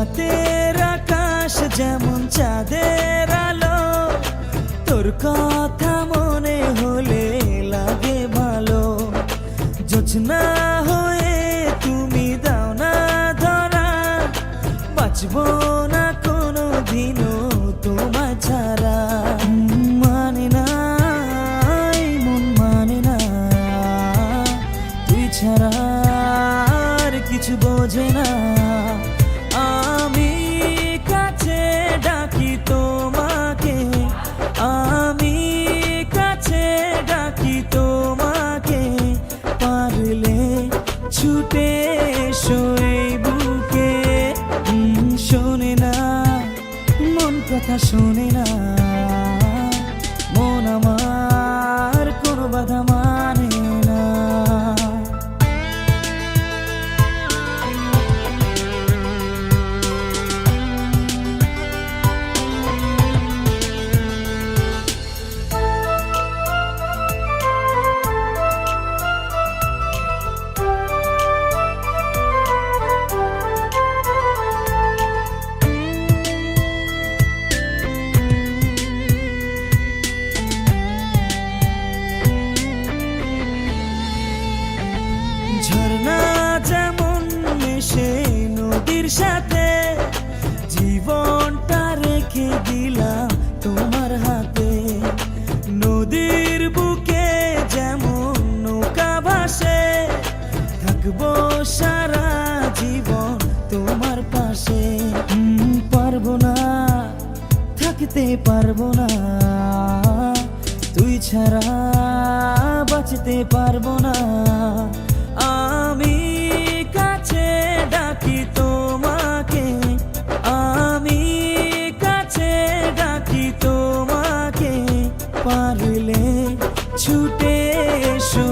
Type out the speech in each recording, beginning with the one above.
রাতের আকাশ যেমন চাঁদের আলো, তোর কথা মনে হলে লাগে ভালো। যোচনা হয়ে তুমি দাও না ধরা, বাঁচবো না কোনো দিনও তোমার ছাড়া। মানে না মন মানে না, তুই ছাড়া কিছু বোঝে না। ছুটে এসো বুকে। শোনে না মন কথা শোনে না। সাথে জীবনটা রেখে দিলাম তোমার হাতে। নদীর বুকে যেমন নৌকা ভাসে, থাকব সারা জীবন তোমার পাশে। পারব না, থাকতে পারব না, তুই ছাড়া বাঁচতে পারব না। আমি কাছে ডাকি তোমাকে পারলে ছুটে এসো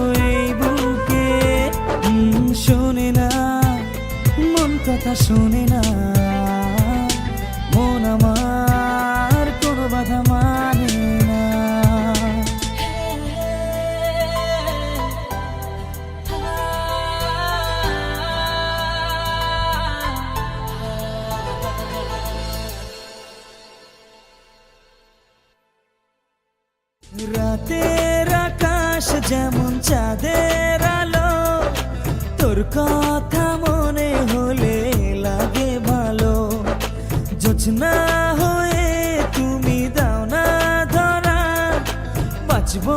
বুকে। শোনে না মন কথা শোনে না। রাতের আকাশ যেমন চাঁদের আলো, তোর কথা মনে হলে লাগে ভালো। যোজনা হয়ে তুমি দাও না ধরা, বাঁচবো